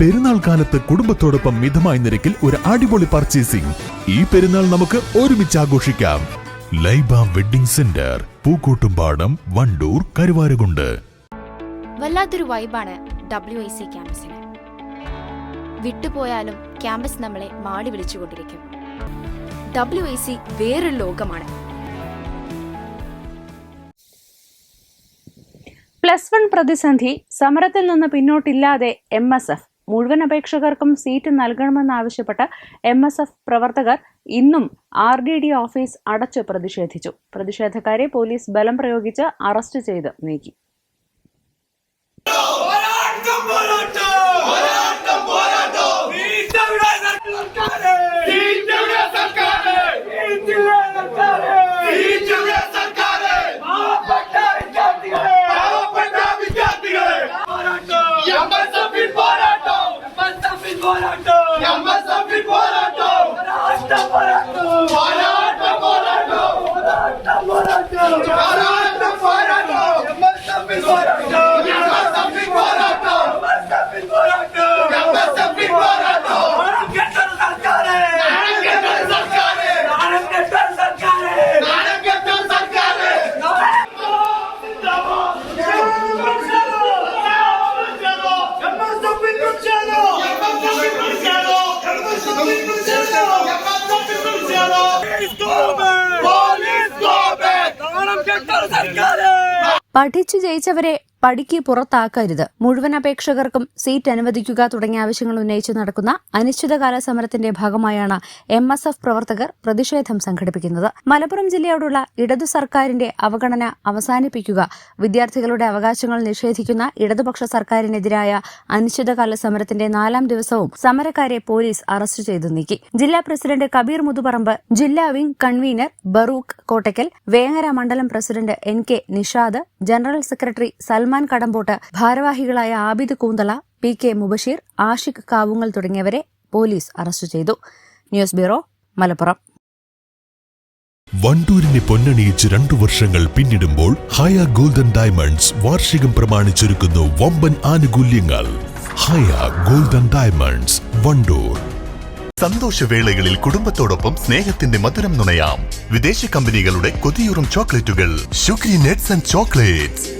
പെരുന്നാൾ കാലത്ത് കുടുംബത്തോടൊപ്പം മിതമായ നിരക്കിൽ ഒരു അടിപൊളി പർച്ചേസിംഗ് ഈ പെരുന്നാൾ നമുക്ക് ഒരുമിച്ച് ആഘോഷിക്കാം. Laiba wedding centre Pookkottumpadam Wandoor Karuvarakundu. വല്ലാത്തൊരു വൈബാണ് ഡബ്ല്യു ഐ സി ക്യാമ്പസിന് വിട്ടുപോയാലും ക്യാമ്പസ് നമ്മളെ മാടി വിളിച്ചുകൊണ്ടിരിക്കും. ഡബ്ല്യു ഐ സി വേറൊരു ലോകമാണ്. പ്ലസ് വൺ പ്രതിസന്ധി സമരത്തിൽ നിന്ന് പിന്നോട്ടില്ലാതെ എം എസ് എഫ് മുഴുവൻ അപേക്ഷകർക്കും സീറ്റ് നൽകണമെന്നാവശ്യപ്പെട്ട് എം എസ് എഫ് പ്രവർത്തകർ ഇന്നും ആർ ഡി ഡി ഓഫീസ് അടച്ച് പ്രതിഷേധിച്ചു. പ്രതിഷേധക്കാരെ പോലീസ് ബലം പ്രയോഗിച്ച് അറസ്റ്റ് ചെയ്ത് നീക്കി. போராட்டம் எம்எஸ்எஃபி போராட்டம் போராட்ட போராட்டம் போராட்ட போராட்டம் போராட்ட போராட்டம் போராட்ட போராட்டம் எம்எஸ்எஃபி போராட்டம் പഠിച്ചു ജയിച്ചവരെ പടിക്ക് പുറത്താക്കരുത്. മുഴുവൻ അപേക്ഷകർക്കും സീറ്റ് അനുവദിക്കുക തുടങ്ങിയ ആവശ്യങ്ങൾ ഉന്നയിച്ചു നടക്കുന്ന അനിശ്ചിതകാല സമരത്തിന്റെ ഭാഗമായാണ് എം എസ് എഫ് പ്രവർത്തകർ പ്രതിഷേധം സംഘടിപ്പിക്കുന്നത്. മലപ്പുറം ജില്ലയോടുള്ള ഇടതു സർക്കാരിന്റെ അവഗണന അവസാനിപ്പിക്കുക. വിദ്യാർത്ഥികളുടെ അവകാശങ്ങൾ നിഷേധിക്കുന്ന ഇടതുപക്ഷ സർക്കാരിനെതിരായ അനിശ്ചിതകാല സമരത്തിന്റെ നാലാം ദിവസവും സമരക്കാരെ പോലീസ് അറസ്റ്റ് ചെയ്തു നീക്കി. ജില്ലാ പ്രസിഡന്റ് കബീർ മുതുപറമ്പ് ജില്ലാ വിംഗ് കൺവീനർ ബറൂഖ് കോട്ടയ്ക്കൽ വേങ്ങര മണ്ഡലം president N K Nishad general secretary Salman Kadampott ഭാരവാഹികളായ ആബിദ് കൂന്തള പി കെ മുബഷീർ ആഷിഖ് കാവുങ്ങൽ തുടങ്ങിയവരെ പോലീസ് അറസ്റ്റ് ചെയ്തു. News bureau Malappuram. വണ്ടൂരിനെ പൊന്നണിയിച്ച് രണ്ടു വർഷങ്ങൾ പിന്നിടുമ്പോൾ ഹയ ഗോൾഡൻ ഡയമണ്ട്സ് വാർഷികം പ്രമാണിച്ചൊരുക്കുന്നു വമ്പൻ ആനുകൂല്യങ്ങൾ. Haya Golden Diamonds Wandoor. സന്തോഷവേളകളിൽ കുടുംബത്തോടൊപ്പം സ്നേഹത്തിന്റെ മധുരം നുണയാം. വിദേശ കമ്പനികളുടെ കൊതിയൂറും ചോക്ലേറ്റുകൾ. ഷുഗ്രി nets and chocolates.